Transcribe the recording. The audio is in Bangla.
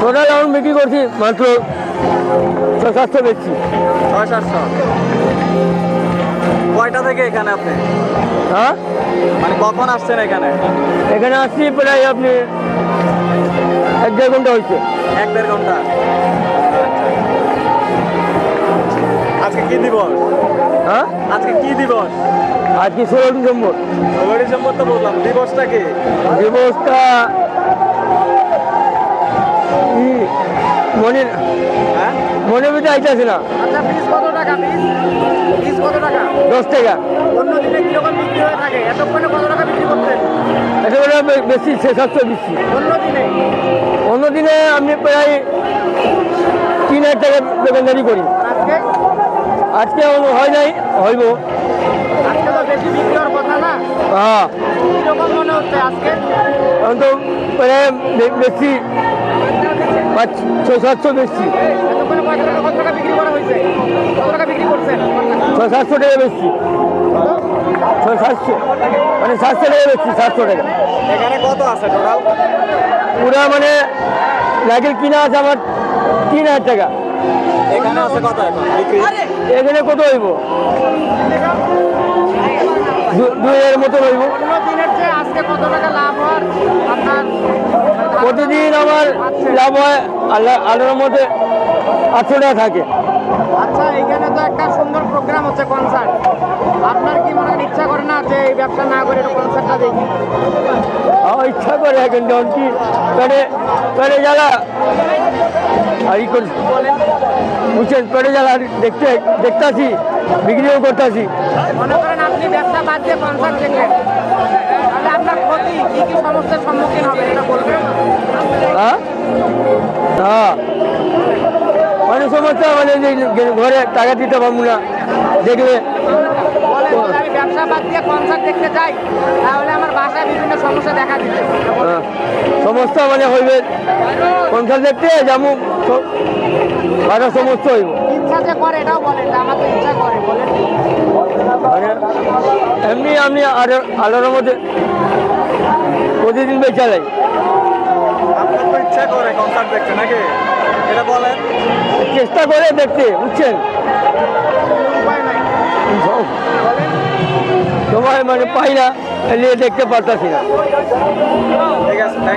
টোটাল এখন বিক্রি করছি মাত্র ছয় সাতশো বেচছি ছয় সাতশো। কয়টা থেকে এখানে আপনি? হ্যাঁ? মানে কখন আসছেন এখানে? এখানে আসছি প্রায় আপনি এক দেড় ঘণ্টা হয়েছে। এক দেড় ঘণ্টা। আজকে কি দিবস? হ্যাঁ? আজকে কি দিবস? আজকে ষোলো ডিসেম্বর। ষোলো ডিসেম্বর তো বললাম দিবসটা কি? দিবসটা মনে হ্যাঁ? মনে ভিতরে আইতেছে না? আচ্ছা পিস কত টাকা পিস পিস কত টাকা? দশ টাকা। অন্য দিনে কীরকম বিক্রি হয়ে থাকে? এতক্ষণে কত টাকা বিক্রি করতেন? বে- বেশি ছয় সাতশো দিচ্ছি। অন্য দিনে? অন্য দিনে আমি প্রায় তিন হাজার টাকা দোকানদারি করি। আজকে? আজকে হয় নাই হইব। আজকে তো বেশি বিক্রি হওয়ার কথা না? হ্যাঁ। কীরকম মনে হচ্ছে আজকে? এখন তো প্রায় বেশি ছয় সাতশো বেশি। কত টাকা বিক্রি করা হয়েছে কত টাকা বিক্রি করছেন ছয় সাতশো টাকা বেশি। ছয় সাতশো মানে সাতশো টাকা বেশি সাতশো টাকা। এখানে কত আছে টোটাল? পুরা মানে নারকেল কিনা আছে আমার তিন হাজার টাকা। এখানে আছে কত এখানে? কত হইব? দু- দুই হাজার মতো হইব। কত টাকা প্রতিদিন আমার লাভ হয় আল্লাহ আল্লাহর মধ্যে আটশো টাকা থাকে। আচ্ছা এখানে তো একটা সুন্দর প্রোগ্রাম হচ্ছে কনসার্ট আপনার কি মনে ইচ্ছা করে না যে এই ব্যবসা না করে কনসার্টটা দেখি? ইচ্ছা করে এখন যখন কি পেটে পেটে জ্বালা আর ই করি বুঝছেন পেটে জ্বালা দেখতে দেখতাছি বিক্রিও করতেছি। মনে করেন আপনি ব্যবসা বাদ দিয়ে কনসার্ট দেখলেন। তাহলে আপনার ক্ষতি কি কি সমস্যার সমস্যা মানে যে যে ঘরে টাকা দিতে পারব না। আমি ব্যবসা বাদ দিয়ে কনসার্ট দেখতে যাই তাহলে আমার বাসায় বিভিন্ন সমস্যা দেখা দিবে। হ্যাঁ, সমস্যা মানে হইবে কনসার্ট দেখতে যেমন ভালো সমস্যা হইব। ইচ্ছা যে করে এটাও বলেন যে আমার তো ইচ্ছা করে বলেন মানে এমনি আমি আর আলোর মধ্যে প্রতিদিন বেচা চালাই আপনার তো ইচ্ছা করে কনসার্ট দেখতে নাকি? এটা বলেন। চেষ্টা করে দেখতে বুঝছেন? সময় মানে পাই না দেখতে পারতাছি না। ঠিক আছে থ্যাংক